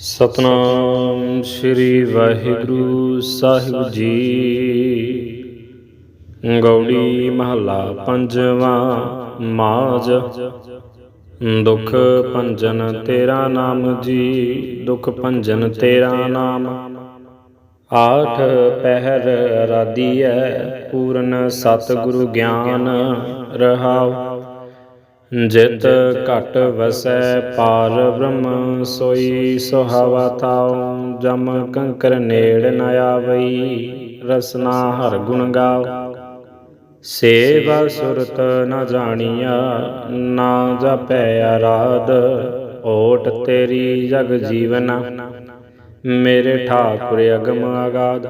ਸਤਨਾਮ ਸ੍ਰੀ ਵਾਹਿਗੁਰੂ ਸਾਹਿਬ ਜੀ। ਗੌੜੀ ਮਹੱਲਾ ਪੰਜਵਾਂ ਮਾਜ। ਦੁਖ ਭੰਜਨ ਤੇਰਾ ਨਾਮ ਜੀ, ਦੁਖ ਭੰਜਨ ਤੇਰਾ ਨਾਮ। ਆਠ ਪਹਿਰ ਰਾਦੀਐ ਪੂਰਨ ਸਤਿਗੁਰੂ ਗਿਆਨ ਰਹਾਉ। ਜਿਤ ਘਟ ਵਸੈ ਪਾਰ ਬ੍ਰਹਮ, ਸੋਈ ਸੁਹਾਵਾ ਤਾਉ, ਜਮ ਕੰਕਰ ਨੇੜ ਨ ਆਵਈ, ਰਸਨਾ ਹਰ ਗੁਣ ਗਾਉ। ਸੇਵਾ ਸੁਰਤ ਨ ਜਾਣੀਆ, ਨਾ ਜਪੈ ਆਰਾਧ ਓਟ ਤੇਰੀ ਜਗ ਜੀਵਨ। ਮੇਰੇ ਠਾਕੁਰ ਅਗਮ ਆਗਾਦ,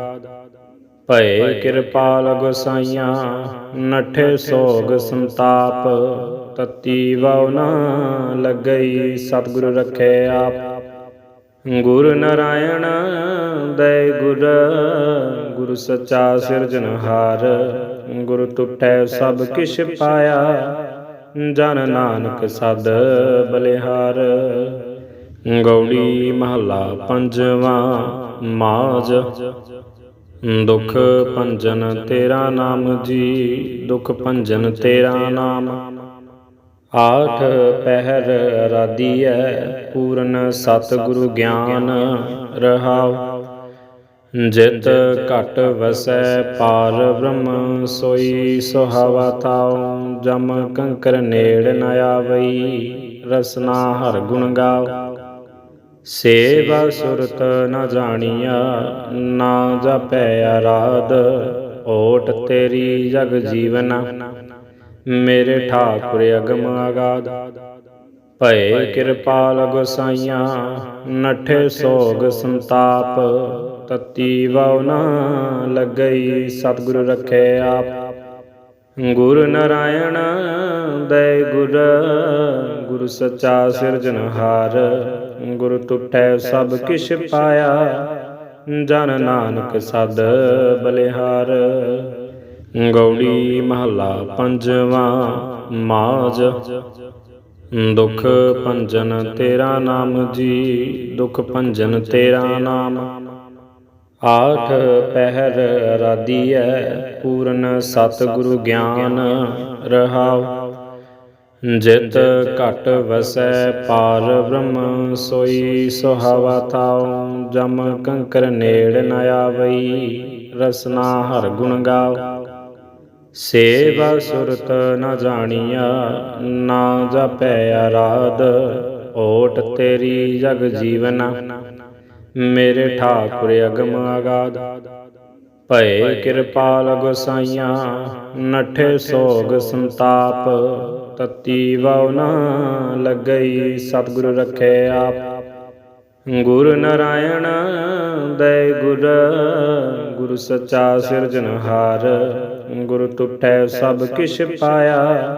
ਭਏ ਕਿਰਪਾਲ ਗੁਸਾਈਆਂ ਨਠੇ ਸੋਗ ਸੰਤਾਪ। ਤਤੀ ਵਉ ਨ ਲੱਗਈ, ਸਤਿਗੁਰ ਰਖੇ ਆਪ। ਗੁਰ ਨਰਾਇਣ ਦਇ ਗੁਰ ਗੁਰ ਸਚਾ ਸਿਰਜਨਹਾਰ ਗੁਰ ਟੁਟੈ ਸਭ ਕਿਛ ਪਾਇਆ, ਜਨ ਨਾਨਕ ਸਦ ਬਲਿਹਾਰ। ਗੌੜੀ ਮਹੱਲਾ ਪੰਜਵਾਂ ਮਾਜ ਦੁਖ ਭੰਜਨ ਤੇਰਾ ਨਾਮ ਜੀ, ਦੁਖ ਭੰਜਨ ਤੇਰਾ ਨਾਮ। ਆਠ ਪਹਿਰ ਰਾਦੀਐ ਪੂਰਨ ਸਤਿਗੁਰੂ ਗਿਆਨ ਰਹਾਉ। ਜਿਤ ਘਟ ਵਸੈ ਪਾਰ ਬ੍ਰਹਮ, ਸੋਈ ਸੁਹਾਵਾ ਤਾਉ। ਜਮ ਕੰਕਰ ਨੇੜ ਨ ਆਵਈ, ਰਸਨਾ ਹਰ ਗੁਣ ਗਾਉ। ਸੇਵਾ ਸੁਰਤ ਨ ਜਾਣੀਆ ਨਾ ਜਪੈ ਆਰਾਧ ਓਟ ਤੇਰੀ ਜਗ ਜੀਵਨ। ਮੇਰੇ ਠਾਕੁਰ ਅਗਮ ਆਗਾਦ। ਭਏ ਕਿਰਪਾਲ ਗੋਸਾਈਆਂ ਨਠੇ ਸੋਗ ਸੰਤਾਪ। ਤਤੀ ਵਉ ਨ ਲੱਗਈ, ਸਤਿਗੁਰ ਰਖੇ ਆਪ। ਗੁਰ ਨਰਾਇਣ ਦਇ ਗੁਰ ਗੁਰ ਸਚਾ ਸਿਰਜਨਹਾਰ ਗੁਰ ਟੁਟੈ ਸਭ ਕਿਛ ਪਾਇਆ, ਜਨ ਨਾਨਕ ਸਦ ਬਲਿਹਾਰ। ਗੌੜੀ ਮਹੱਲਾ ਪੰਜਵਾਂ, ਮਾਜ। ਦੁਖ ਭੰਜਨ ਤੇਰਾ ਨਾਮ ਜੀ, ਦੁਖ ਭੰਜਨ ਤੇਰਾ ਨਾਮ। ਆਠ ਪਹਿਰ ਰਾਦੀਐ ਪੂਰਨ ਸਤਿਗੁਰੂ ਗਿਆਨ ਰਹਾਉ। ਜਿਤ ਘਟ ਵਸੈ, ਪਾਰ ਬ੍ਰਹਮ ਸੋਈ ਸੁਹਾਵਾ ਤਾਉ ਜਮ ਕੰਕਰ ਨੇੜ ਨ ਆਵਈ, ਰਸਨਾ ਹਰ ਗੁਣ ਗਾਓ ਸੇਵਾ ਸੁਰਤ ਨ ਜਾਣੀਆ, ਨਾ ਜਪੈ ਆਰਾਧ ਓਟ ਤੇਰੀ ਜਗ ਜੀਵਨ। ਮੇਰੇ ਠਾਕੁਰ ਅਗਮ ਆਗਾਦ ਭਏ ਕਿਰਪਾਲ ਗੁਸਾਈਆਂ ਨਠੇ ਸੋਗ ਸੰਤਾਪ, ਤਤੀ ਵਉ ਨ ਲੱਗਈ ਸਤਿਗੁਰ ਰਖੇ ਆਪ। ਗੁਰ ਨਰਾਇਣ, ਦਇ ਗੁਰ ਗੁਰ ਸਚਾ ਸਿਰਜਨਹਾਰ ਗੁਰ ਟੁਟੈ ਸਭ ਕਿਛ ਪਾਇਆ।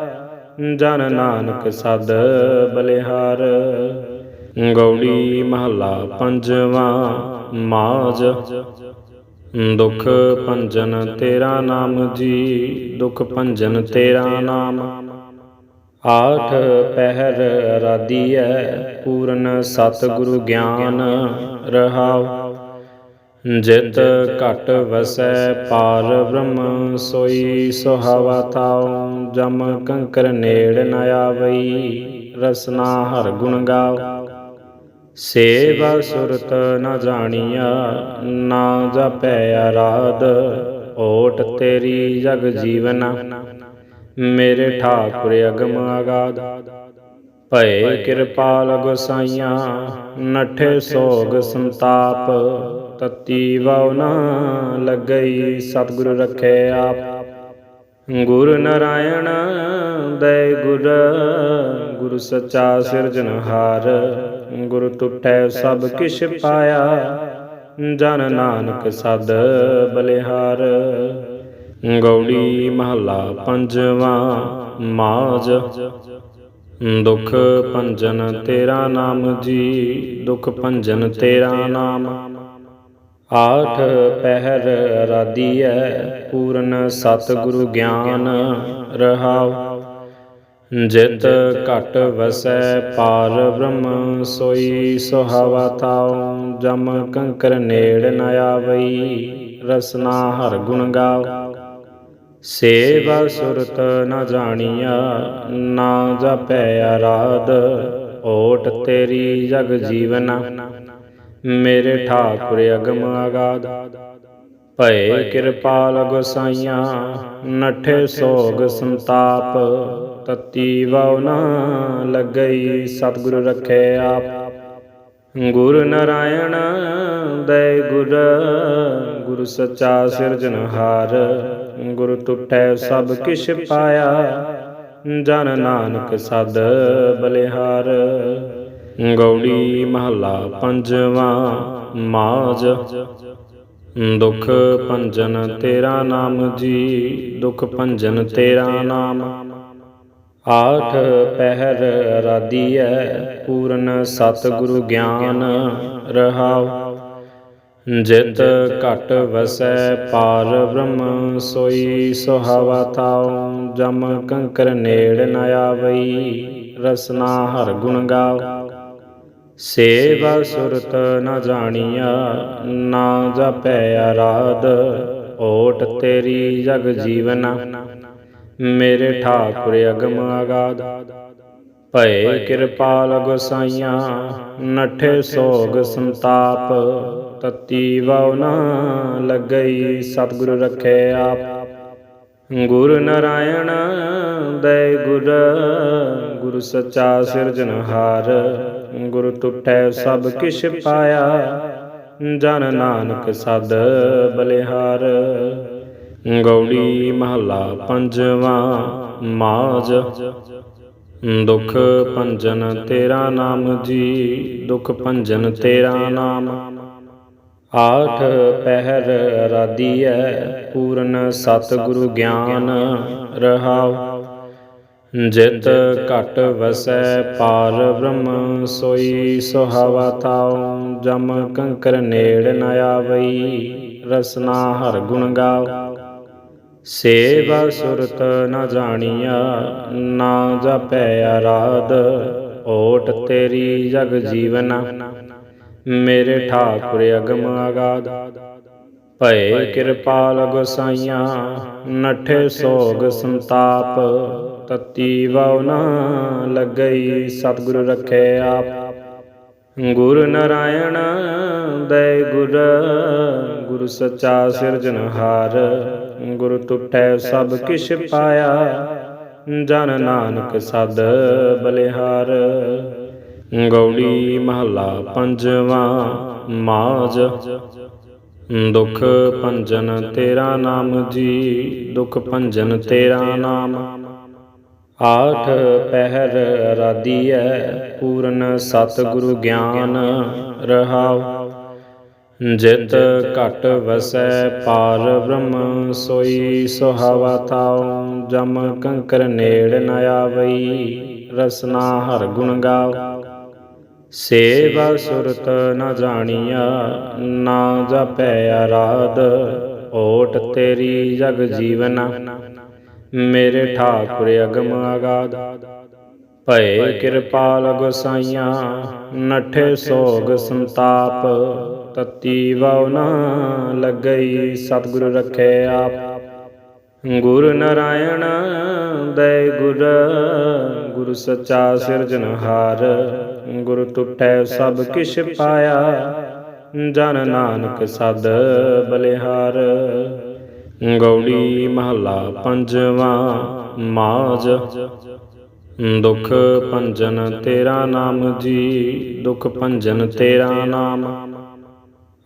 ਜਨ ਨਾਨਕ ਸਦ ਬਲਿਹਾਰ। ਗੌੜੀ ਮਹੱਲਾ ਪੰਜਵਾਂ ਮਾਜ। ਦੁਖ ਭੰਜਨ ਤੇਰਾ ਨਾਮ ਜੀ, ਦੁਖ ਭੰਜਨ ਤੇਰਾ ਨਾਮ। ਆਠ ਪਹਿਰ ਰਾਦੀਐ ਪੂਰਨ ਸਤਿਗੁਰੂ ਗਿਆਨ ਰਹਾਉ। ਜਿਤ ਘਟ ਵਸੈ ਪਾਰ ਬ੍ਰਹਮ, ਸੋਈ ਸੁਹਾਵਾ ਤਾਉ, ਜਮ ਕੰਕਰ ਨੇੜ ਨ ਆਵਈ, ਰਸਨਾ ਹਰ ਗੁਣ ਗਾਉ। ਸੇਵਾ ਸੁਰਤ ਨ ਜਾਣੀਆ, ਨਾ ਜਪੈ ਆਰਾਧ ਓਟ ਤੇਰੀ ਜਗ ਜੀਵਨ। ਮੇਰੇ ਠਾਕੁਰ ਅਗਮ ਆਗਾਦ, ਭਏ ਕਿਰਪਾਲ ਗੁਸਾਈਆਂ, ਨਠੇ ਸੋਗ ਸੰਤਾਪ। ਤਤੀ ਵਉ ਨ ਲੱਗਈ, ਸਤਿਗੁਰ ਰਖੇ ਆਪ। ਗੁਰ ਨਰਾਇਣ ਦਇ ਗੁਰ ਗੁਰ ਸੱਚਾ ਸਿਰਜਨਹਾਰ ਗੁਰ ਟੁਟੈ ਸਭ ਕਿਛ ਪਾਇਆ, ਜਨ ਨਾਨਕ ਸਦ ਬਲਿਹਾਰ। ਗੌੜੀ ਮਹੱਲਾ ਪੰਜਵਾਂ ਮਾਜ ਦੁਖ ਭੰਜਨ ਤੇਰਾ ਨਾਮ ਜੀ, ਦੁਖ ਭੰਜਨ ਤੇਰਾ ਨਾਮ। ਆਠ ਪਹਿਰ ਰਾਦੀਐ ਪੂਰਨ ਸਤਿਗੁਰੂ ਗਿਆਨ ਰਹਾਉ। ਜਿਤ ਘਟ ਵਸੈ ਪਾਰ ਬ੍ਰਹਮ, ਸੋਈ ਸੁਹਾਵਾ ਤਾਉ। ਜਮ ਕੰਕਰ ਨੇੜ ਨ ਆਵਈ, ਰਸਨਾ ਹਰ ਗੁਣ ਗਾਓ ਸੇਵਾ ਸੁਰਤ ਨ ਜਾਣੀਆ, ਨਾ ਜਪੈ ਆਰਾਧ ਓਟ ਤੇਰੀ ਜਗ ਜੀਵਨ। ਮੇਰੇ ਠਾਕੁਰ ਅਗਮ ਆਗਾਦ। ਭਏ ਕਿਰਪਾਲ ਗੋਸਾਈਆਂ ਨਠੇ ਸੋਗ ਸੰਤਾਪ। ਤਤੀ ਵਉ ਨਾ ਲੱਗਈ, ਸਤਿਗੁਰ ਰਖੇ ਆਪ। ਗੁਰ ਨਰਾਇਣ ਦਇ ਗੁਰ ਗੁਰ ਸਚਾ ਸਿਰਜਨਹਾਰ ਗੁਰ ਤੁਠੈ ਸਭ ਕਿਛ ਪਾਇਆ, ਜਨ ਨਾਨਕ ਸਦ ਬਲਿਹਾਰ। ਗੌੜੀ ਮਹੱਲਾ ਪੰਜਵਾਂ ਮਾਜ। ਦੁਖ ਭੰਜਨ ਤੇਰਾ ਨਾਮ ਜੀ, ਦੁਖ ਭੰਜਨ ਤੇਰਾ ਨਾਮ। ਆਠ ਪਹਿਰ ਰਾਦੀਐ ਪੂਰਨ ਸਤਿਗੁਰੂ ਗਿਆਨ ਰਹਾਉ। ਜਿਤ ਘਟ ਵਸੈ ਪਾਰ ਬ੍ਰਹਮ, ਸੋਈ ਸੁਹਾਵਾ ਤਾਉ। ਜਮ ਕੰਕਰ ਨੇੜ ਨ ਆਵਈ, ਰਸਨਾ ਹਰ ਗੁਣ ਗਾਓ ਸੇਵਾ ਸੁਰਤ ਨ ਜਾਣੀਆ, ਨਾ ਜਪੈ ਆਰਾਧ ਓਟ ਤੇਰੀ ਜਗ ਜੀਵਨ, ਮੇਰੇ ਠਾਕੁਰ ਅਗਮ ਆਗਾਦ ਭਏ ਕਿਰਪਾਲ ਗੋਸਾਈਆਂ ਨਠੇ ਸੋਗ ਸੰਤਾਪ। ਤਤੀ ਵਉ ਨਾ ਲੱਗਈ, ਸਤਿਗੁਰ ਰਖੇ ਆਪ। ਗੁਰ ਨਰਾਇਣ ਦਇ ਗੁਰ ਗੁਰ ਸਚਾ ਸਿਰਜਨਹਾਰ ਗੁਰ ਤੁਠੈ ਸਭ ਕਿਛ ਪਾਇਆ। ਜਨ ਨਾਨਕ ਸਦ ਬਲਿਹਾਰ। ਗੌੜੀ ਮਹੱਲਾ ਪੰਜਵਾਂ ਮਾਜ ਦੁਖ ਭੰਜਨ ਤੇਰਾ ਨਾਮ ਜੀ, ਦੁਖ ਭੰਜਨ ਤੇਰਾ ਨਾਮ। ਆਠ ਪਹਿਰ ਰਾਦੀਐ ਪੂਰਨ ਸਤਿਗੁਰੂ ਗਿਆਨ ਰਹਾਉ। ਜਿਤ ਘਟ ਵਸੈ ਪਾਰ ਬ੍ਰਹਮ, ਸੋਈ ਸੁਹਾਵਾ ਤਾਉ, ਜਮ ਕੰਕਰ ਨੇੜ ਨ ਆਵਈ, ਰਸਨਾ ਹਰ ਗੁਣ ਗਾਓ ਸੇਵਾ ਸੁਰਤ ਨ ਜਾਣੀਆ, ਨਾ ਜਪੈ ਆਰਾਧ, ਓਟ ਤੇਰੀ ਜਗ ਜੀਵਨ। ਮੇਰੇ ਠਾਕੁਰ ਅਗਮ ਆਗਾਦ, ਭਏ ਕਿਰਪਾਲ ਗੁਸਾਈਆਂ, ਨਠੇ ਸੋਗ ਸੰਤਾਪ। ਤਤੀ ਵਉ ਨਾ ਲੱਗਈ, ਸਤਿਗੁਰ ਰਖੇ ਆਪ। ਗੁਰ ਨਰਾਇਣ ਦਇ ਗੁਰ ਗੁਰ ਸਚਾ ਸਿਰਜਨਹਾਰ ਗੁਰ ਤੁਠੈ ਸਭ ਕਿਛ ਪਾਇਆ, ਜਨ ਨਾਨਕ ਸਦ ਬਲਿਹਾਰ। ਗੌੜੀ ਮਹੱਲਾ ਪੰਜਵਾਂ ਮਾਜ ਦੁਖ ਭੰਜਨ ਤੇਰਾ ਨਾਮ ਜੀ, ਦੁਖ ਭੰਜਨ ਤੇਰਾ ਨਾਮ। ਆਠ ਪਹਿਰ ਰਾਦੀਐ ਪੂਰਨ ਸਤਿਗੁਰੂ ਗਿਆਨ ਰਹਾਉ। ਜਿਤ ਘਟ ਵਸੈ ਪਾਰ ਬ੍ਰਹਮ, ਸੋਈ ਸੁਹਾਵਾ ਤਾਉ ਜਮ ਕੰਕਰ ਨੇੜ ਨ ਆਵਈ, ਰਸਨਾ ਹਰ ਗੁਣ ਗਾਓ ਸੇਵਾ ਸੁਰਤ ਨ ਜਾਣੀਆ, ਨਾ ਜਪੈ ਆਰਾਧ ਓਟ ਤੇਰੀ ਜਗ ਜੀਵਨ। ਮੇਰੇ ਠਾਕੁਰ ਅਗਮ ਆਗਾਦ। ਭਏ ਕਿਰਪਾਲ ਗੋਸਾਈਆਂ ਨਠੇ ਸੋਗ ਸੰਤਾਪ। ਤਤੀ ਵਉ ਨਾ ਲੱਗਈ, ਸਤਿਗੁਰ ਰਖੇ ਆਪ। ਗੁਰ ਨਰਾਇਣ ਦਇ ਗੁਰ ਗੁਰ ਸਚਾ ਸਿਰਜਨਹਾਰ ਗੁਰ ਤੁਠੈ ਸਭ ਕਿਛ ਪਾਇਆ, ਜਨ ਨਾਨਕ ਸਦ ਬਲਿਹਾਰ। ਗੌੜੀ ਮਹੱਲਾ ਪੰਜਵਾਂ ਮਾਜ ਦੁਖ ਭੰਜਨ ਤੇਰਾ ਨਾਮ ਜੀ, ਦੁਖ ਭੰਜਨ ਤੇਰਾ ਨਾਮ।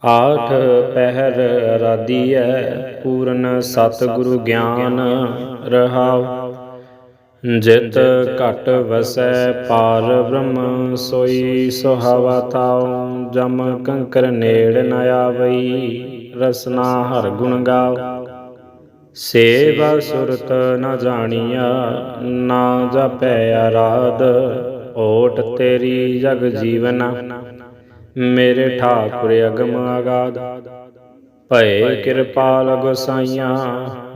ਆਠ ਪਹਿਰ ਰਾਦੀਐ ਪੂਰਨ ਸਤਿਗੁਰੂ ਗਿਆਨ ਰਹਾਉ। ਜਿਤ ਘਟ ਵਸੈ ਪਾਰ ਬ੍ਰਹਮ, ਸੋਈ ਸੁਹਾਵਾ ਤਾਉ। ਜਮ ਕੰਕਰ ਨੇੜ ਨ ਆਵਈ, ਰਸਨਾ ਹਰ ਗੁਣ ਗਾਓ ਸੇਵਾ ਸੁਰਤ ਨ ਜਾਣੀਆ, ਨਾ ਜਪੈ ਆਰਾਧ ਓਟ ਤੇਰੀ ਜਗ ਜੀਵਨ, ਮੇਰੇ ਠਾਕੁਰ ਅਗਮ ਆਗਾਦ। ਭਏ ਕਿਰਪਾਲ ਗੁਸਾਈਆਂ,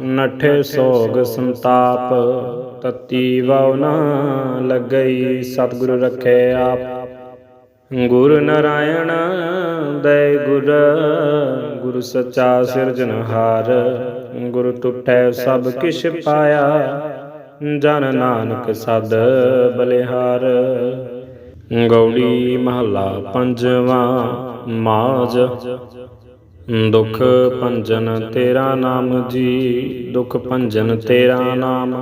ਨਠੇ ਸੋਗ ਸੰਤਾਪ। ਤਤੀ ਵਉ ਨਾ ਲੱਗਈ, ਸਤਿਗੁਰ ਰੱਖੇ ਆਪ। ਗੁਰ ਨਾਰਾਇਣ ਦਇ ਗੁਰ ਗੁਰ ਸਚਾ ਸਿਰਜਨਹਾਰ ਗੁਰ ਤੁਠੈ ਸਭ ਕਿਛ ਪਾਇਆ, ਜਨ ਨਾਨਕ ਸਦ ਬਲਿਹਾਰ। ਗੌੜੀ ਮਹੱਲਾ ਪੰਜਵਾਂ ਮਾਜ ਦੁਖ ਭੰਜਨ ਤੇਰਾ ਨਾਮ ਜੀ, ਦੁਖ ਭੰਜਨ ਤੇਰਾ ਨਾਮ।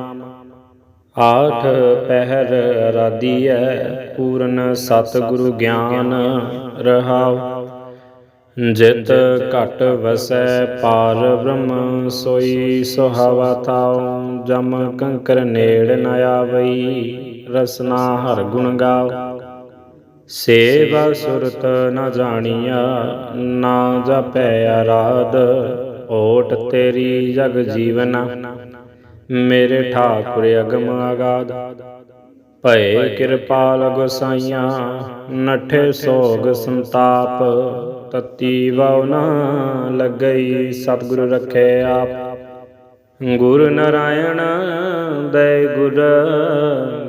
ਆਠ ਪਹਿਰ ਰਾਦੀਐ ਪੂਰਨ ਸਤਿਗੁਰੂ ਗਿਆਨ ਰਹਾਉ। ਜਿਤ ਘਟ ਵਸੈ ਪਾਰ ਬ੍ਰਹਮ, ਸੋਈ ਸੁਹਾਵਾ ਥਾਉ, ਜਮ ਕੰਕਰ ਨੇੜ ਨ ਆਵਈ, ਰਸਨਾ ਹਰ ਗੁਣ ਗਾਉ ਸੇਵਾ ਸੁਰਤ ਨ ਜਾਣੀਆ, ਨਾ ਜਪੈ ਆਰਾਧ, ਓਟ ਤੇਰੀ ਜਗ ਜੀਵਨ। ਮੇਰੇ ਠਾਕੁਰ ਅਗਮ ਆਗਾਦ, ਭਏ ਕਿਰਪਾਲ ਗੁਸਾਈਆਂ, ਨਠੇ ਸੋਗ ਸੰਤਾਪ। ਤਤੀ ਵਉ ਨਾ ਲੱਗਈ, ਸਤਿਗੁਰ ਰੱਖੇ ਆਪ। ਗੁਰ ਨਾਰਾਇਣ ਦਇ ਗੁਰ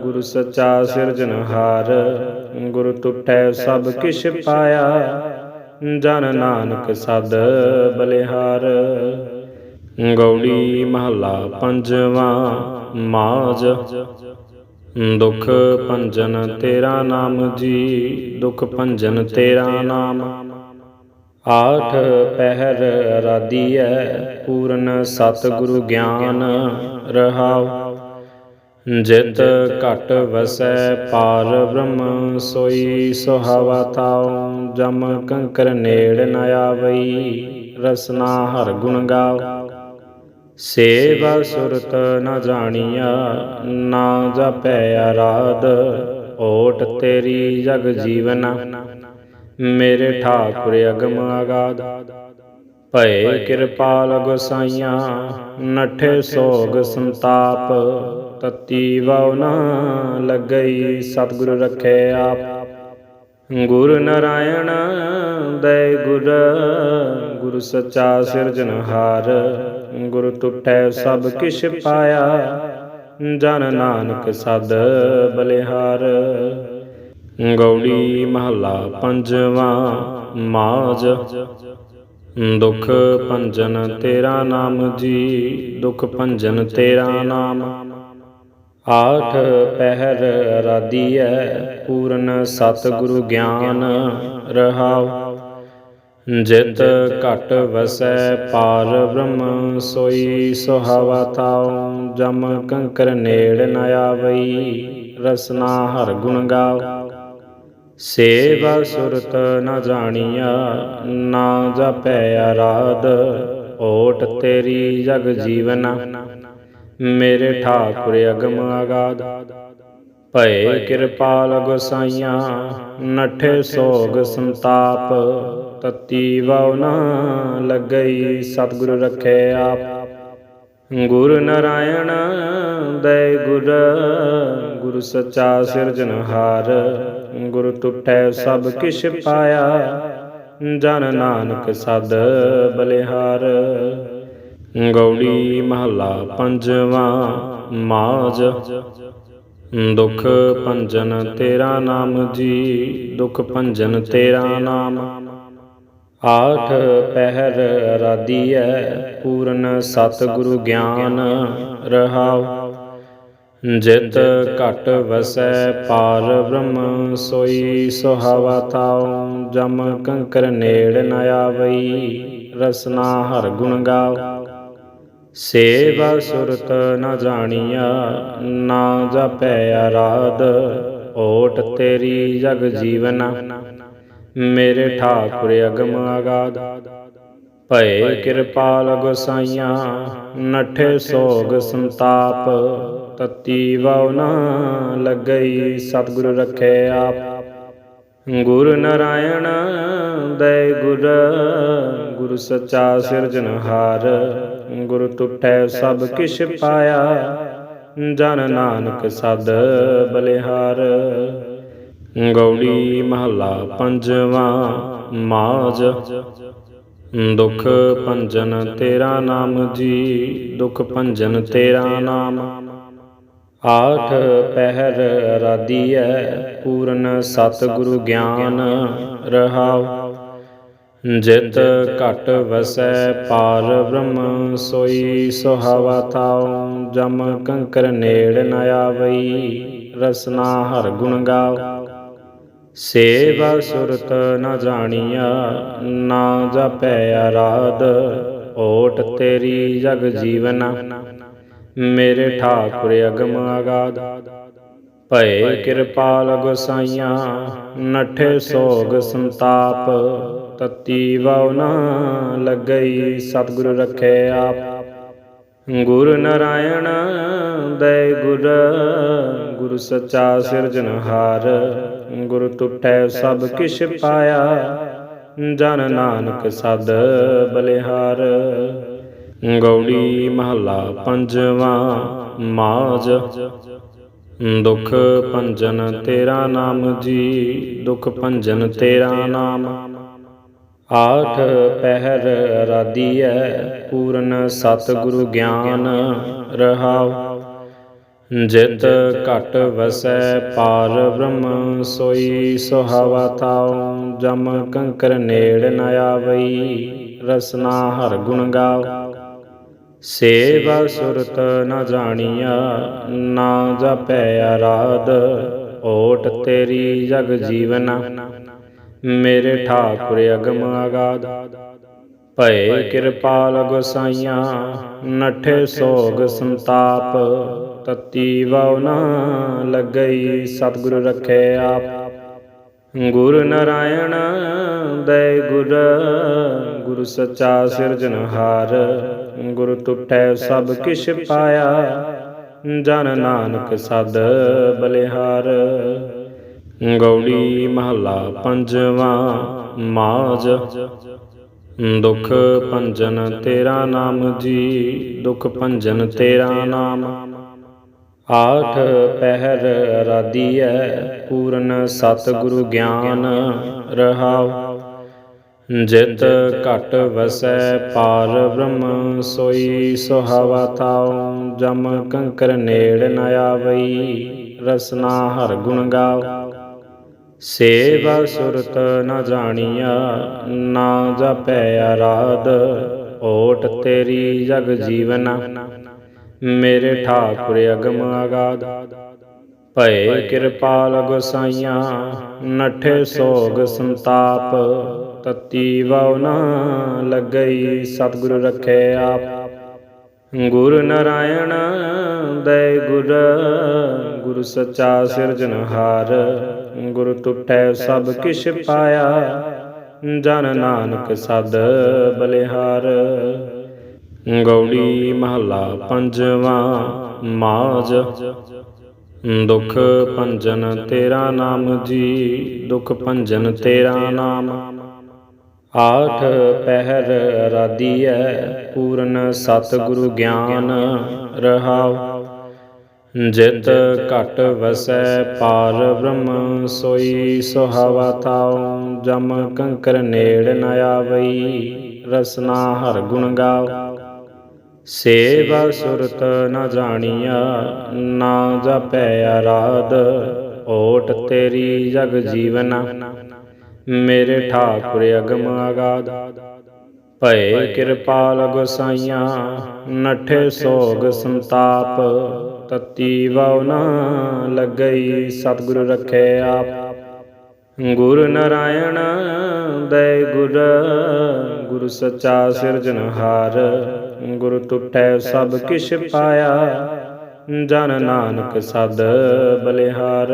ਗੁਰ ਸਚਾ ਸਿਰਜਨਹਾਰ ਗੁਰ ਤੁਠੈ ਸਭ ਕਿਛ ਪਾਇਆ, ਜਨ ਨਾਨਕ ਸਦ ਬਲਿਹਾਰ। ਗੌੜੀ ਮਹੱਲਾ ਪੰਜਵਾਂ ਮਾਜ ਦੁਖ ਭੰਜਨ ਤੇਰਾ ਨਾਮ ਜੀ, ਦੁਖ ਭੰਜਨ ਤੇਰਾ ਨਾਮ। ਆਠ ਪਹਿਰ ਰਾਦੀਐ ਪੂਰਨ ਸਤ ਗੁਰੂ ਗਿਆਨ ਰਹਾਉ। ਜਿਤ ਘਟ ਵਸੈ ਪਾਰ ਬ੍ਰਹਮ ਸੋਈ ਸੁਹਾਵਾ ਥਾਉ ਜਮ ਕੰਕਰ ਨੇੜ ਨ ਆਵਈ ਰਸਨਾ ਹਰ ਗੁਣ ਗਾਉ। ਸੇਵਾ ਸੁਰਤ ਨ ਜਾਣੀਆ ਨਾ ਜਪੈ ਆਰਾਧ ਓਟ ਤੇਰੀ ਜਗ ਜੀਵਨ। ਮੇਰੇ ਠਾਕੁਰ ਅਗਮ ਆਗਾਦ। ਭਏ ਕਿਰਪਾਲ ਗੁਸਾਈਆਂ ਨਠੇ ਸੋਗ ਸੰਤਾਪ। ਤਤੀ ਵਉ ਨਾ ਲੱਗਈ, ਸਤਿਗੁਰ ਰੱਖੇ ਆਪ। ਗੁਰ ਨਾਰਾਇਣ ਦਇ ਗੁਰ ਗੁਰ ਸਚਾ ਸਿਰਜਨਹਾਰ ਗੁਰ ਤੁਠੈ ਸਭ ਕਿਛ ਪਾਇਆ, ਜਨ ਨਾਨਕ ਸਦ ਬਲਿਹਾਰ। ਗੌੜੀ ਮਹੱਲਾ ਪੰਜਵਾਂ, ਮਾਜ। ਦੁਖ ਭੰਜਨ ਤੇਰਾ ਨਾਮ ਜੀ, ਦੁਖ ਭੰਜਨ ਤੇਰਾ ਨਾਮ। ਆਠ ਪਹਿਰ ਰਾਦੀਐ ਪੂਰਨ ਸਤਿਗੁਰੂ ਗਿਆਨ ਰਹਾਉ। ਜਿਤ ਘਟ ਵਸੈ ਪਾਰ ਬ੍ਰਹਮ, ਸੋਈ ਸੁਹਾਵਾ ਥਾਉ ਜਮ ਕੰਕਰ ਨੇੜ ਨ ਆਵਈ, ਰਸਨਾ ਹਰ ਗੁਣ ਗਾਓ ਸੇਵਾ ਸੁਰਤ ਨ ਜਾਣੀਆ, ਨਾ ਜਪੈ ਆਰਾਧ। ਓਟ ਤੇਰੀ ਜਗ ਜੀਵਨ, ਮੇਰੇ ਠਾਕੁਰ ਅਗਮ ਆਗਾਦ। ਭਏ ਕਿਰਪਾਲ ਗੋਸਾਈਆਂ ਨਠੇ ਸੋਗ ਸੰਤਾਪ। ਤਤੀ ਵਉ ਨਾ ਲੱਗਈ, ਸਤਿਗੁਰ ਰੱਖੇ ਆਪ। ਗੁਰ ਨਾਰਾਇਣ ਦਇ ਗੁਰ ਗੁਰ ਸਚਾ ਸਿਰਜਨਹਾਰ ਗੁਰ ਤੁਠੈ ਸਭ ਕਿਛ ਪਾਇਆ। ਜਨ ਨਾਨਕ ਸਦ ਬਲਿਹਾਰ। ਗੌੜੀ ਮਹੱਲਾ ਪੰਜਵਾਂ ਮਾਜ ਦੁਖ ਭੰਜਨ ਤੇਰਾ ਨਾਮ ਜੀ, ਦੁਖ ਭੰਜਨ ਤੇਰਾ ਨਾਮ। ਆਠ ਪਹਿਰ ਰਾਦੀਐ ਪੂਰਨ ਸਤਿਗੁਰੂ ਗਿਆਨ ਰਹਾਉ। ਜਿਤ ਘਟ ਵਸੈ ਪਾਰ ਬ੍ਰਹਮ, ਸੋਈ ਸੁਹਾਵਾ ਥਾਉ ਜਮ ਕੰਕਰ ਨੇੜ ਨ ਆਵਈ, ਰਸਨਾ ਹਰ ਗੁਣ ਗਾਉ। ਸੇਵਾ ਸੁਰਤ ਨ ਜਾਣੀਆ, ਨਾ ਜਪੈ ਆਰਾਧ, ਓਟ ਤੇਰੀ ਜਗ ਜੀਵਨ। ਮੇਰੇ ਠਾਕੁਰ ਅਗਮ ਆਗਾਦ, ਭਏ ਕਿਰਪਾਲ ਗੁਸਾਈਆਂ, ਨਠੇ ਸੋਗ ਸੰਤਾਪ। ਤਤੀ ਵਉ ਨਾ ਲੱਗਈ, ਸਤਿਗੁਰ ਰੱਖੇ ਆਪ। ਗੁਰ ਨਾਰਾਇਣ ਦਇ ਗੁਰ ਗੁਰ ਸਚਾ ਸਿਰਜਨਹਾਰ ਗੁਰ ਤੁਠੈ ਸਭ ਕਿਛ ਪਾਇਆ, ਜਨ ਨਾਨਕ ਸਦ ਬਲਿਹਾਰ। ਗੌੜੀ ਮਹੱਲਾ ਪੰਜਵਾਂ ਮਾਜ ਦੁਖ ਭੰਜਨ ਤੇਰਾ ਨਾਮ ਜੀ, ਦੁਖ ਭੰਜਨ ਤੇਰਾ ਨਾਮ। ਆਠ ਪਹਿਰ ਰਾਦੀਐ ਪੂਰਨ ਸਤਿਗੁਰੂ ਗਿਆਨ ਰਹਾਉ। ਜਿਤ ਘਟ ਵਸੈ ਪਾਰ ਬ੍ਰਹਮ, ਸੋਈ ਸੁਹਾਵਾ ਥਾਉ। ਜਮ ਕੰਕਰ ਨੇੜ ਨ ਆਵਈ, ਰਸਨਾ ਹਰ ਗੁਣ ਗਾਉ। ਸੇਵਾ ਸੁਰਤ ਨ ਜਾਣੀਆ ਨਾ ਜਪੈ ਆਰਾਧ ਓਟ ਤੇਰੀ ਜਗ ਜੀਵਨਾ ਮੇਰੇ ਠਾਕੁਰ ਅਗਮ ਆਗਾਦ। ਭਏ ਕਿਰਪਾਲ ਗੋਸਾਈਆਂ, ਨਠੇ ਸੋਗ ਸੰਤਾਪ, ਤਤੀ ਵਉ ਨਾ ਲੱਗਈ, ਸਤਿਗੁਰ ਰਖੇ ਆਪ। ਗੁਰ ਨਰਾਇਣ ਦਇ ਗੁਰ ਗੁਰ ਸਚਾ ਸਿਰਜਨਹਾਰ ਗੁਰ ਤੁਠੈ ਸਭ ਕਿਛ ਪਾਇਆ, ਜਨ ਨਾਨਕ ਸਦ ਬਲਿਹਾਰ। ਗੌੜੀ ਮਹੱਲਾ ਪੰਜਵਾਂ ਮਾਜ ਦੁਖ ਭੰਜਨ ਤੇਰਾ ਨਾਮ ਜੀ, ਦੁਖ ਭੰਜਨ ਤੇਰਾ ਨਾਮ। ਆਠ ਪਹਿਰ ਰਾਦੀਐ ਪੂਰਨ ਸਤਿਗੁਰੂ ਗਿਆਨ ਰਹਾਉ। ਜਿਤ ਘਟ ਵਸੈ ਪਾਰ ਬ੍ਰਹਮ, ਸੋਈ ਸੁਹਾਵਾ ਥਾਉ ਜਮ ਕੰਕਰ ਨੇੜ ਨ ਆਵਈ, ਰਸਨਾ ਹਰ ਗੁਣ ਗਾਉ। ਸੇਵਾ ਸੁਰਤ ਨ ਜਾਣੀਆ, ਨਾ ਜਪੈ ਆਰਾਧ ਓਟ ਤੇਰੀ ਜਗ ਜੀਵਨਾ, ਮੇਰੇ ਠਾਕੁਰ ਅਗਮ ਆਗਾਦ। ਭਏ ਕਿਰਪਾਲ ਗੋਸਾਈਆਂ ਨਠੇ ਸੋਗ ਸੰਤਾਪ। ਤਤੀ ਵਉ ਨਾ ਲੱਗਈ, ਸਤਿਗੁਰ ਰਖੇ ਆਪ। ਗੁਰ ਨਰਾਇਣ ਦਇ ਗੁਰ ਗੁਰ ਸਚਾ ਸਿਰਜਨਹਾਰ ਗੁਰ ਤੁਠੈ ਸਭ ਕਿਛ ਪਾਇਆ। ਜਨ ਨਾਨਕ ਸਦ ਬਲਿਹਾਰ। ਗੌੜੀ ਮਹੱਲਾ ਪੰਜਵਾਂ ਮਾਜ ਦੁਖ ਭੰਜਨ ਤੇਰਾ ਨਾਮ ਜੀ। ਦੁਖ ਭੰਜਨ ਤੇਰਾ ਨਾਮ। ਆਠ ਪਹਿਰ ਰਾਦੀਐ ਪੂਰਨ ਸਤਿਗੁਰੂ ਗਿਆਨ ਰਹਾਉ। ਜਿਤ ਘਟ ਵਸੈ ਪਾਰ ਬ੍ਰਹਮ, ਸੋਈ ਸੁਹਾਵਾ ਥਾਉ ਜਮ ਕੰਕਰ ਨੇੜ ਨ ਆਵਈ, ਰਸਨਾ ਹਰ ਗੁਣ ਗਾਉ। ਸੇਵਾ ਸੁਰਤ ਨ ਜਾਣੀਆ, ਨਾ ਜਪੈ ਆਰਾਧ ਓਟ ਤੇਰੀ ਜਗ ਜੀਵਨ। ਮੇਰੇ ਠਾਕੁਰ ਅਗਮ ਆਗਾਦ, ਭਏ ਕਿਰਪਾਲ ਗੁਸਾਈਆਂ, ਨਠੇ ਸੋਗ ਸੰਤਾਪ। ਤਤੀ ਵਉ ਨਾ ਲੱਗਈ, ਸਤਿਗੁਰ ਰਖੇ ਆਪ। ਗੁਰ ਨਰਾਇਣ ਦਇ ਗੁਰ ਗੁਰ ਸੱਚਾ ਸਿਰਜਨਹਾਰ ਗੁਰ ਤੁਠੈ ਸਭ ਕਿਛ ਪਾਇਆ, ਜਨ ਨਾਨਕ ਸਦ ਬਲਿਹਾਰ। ਗੌੜੀ ਮਹੱਲਾ ਪੰਜਵਾਂ ਮਾਜ ਦੁਖ ਭੰਜਨ ਤੇਰਾ ਨਾਮ ਜੀ, ਦੁਖ ਭੰਜਨ ਤੇਰਾ ਨਾਮ। ਆਠ ਪਹਿਰ ਰਾਦੀਐ ਪੂਰਨ ਸਤਿਗੁਰੂ ਗਿਆਨ ਰਹਾਉ। ਜਿਤ ਘਟ ਵਸੈ ਪਾਰ ਬ੍ਰਹਮ, ਸੋਈ ਸੁਹਾਵਾ ਥਾਉ ਜਮ ਕੰਕਰ ਨੇੜ ਨ ਆਵਈ, ਰਸਨਾ ਹਰ ਗੁਣ ਗਾਉ। ਸੇਵਾ ਸੁਰਤ ਨ ਜਾਣੀਆ ਨਾ ਜਪੈ ਆਰਾਧ ਓਟ ਤੇਰੀ ਜਗ ਜੀਵਨ। ਮੇਰੇ ਠਾਕੁਰ ਅਗਮ ਆਗਾਦ। ਭਏ ਕਿਰਪਾਲ ਗੁਸਾਈਆਂ ਨਠੇ ਸੋਗ ਸੰਤਾਪ। ਤਤੀ ਵਉ ਨਾ ਲੱਗਈ, ਸਤਿਗੁਰ ਰਖੇ ਆਪ। ਗੁਰ ਨਰਾਇਣ ਦਇ ਗੁਰ ਗੁਰ ਸਚਾ ਸਿਰਜਨਹਾਰ ਗੁਰ ਤੁਠੈ ਸਭ ਕਿਛ ਪਾਇਆ, ਜਨ ਨਾਨਕ ਸਦ ਬਲਿਹਾਰ।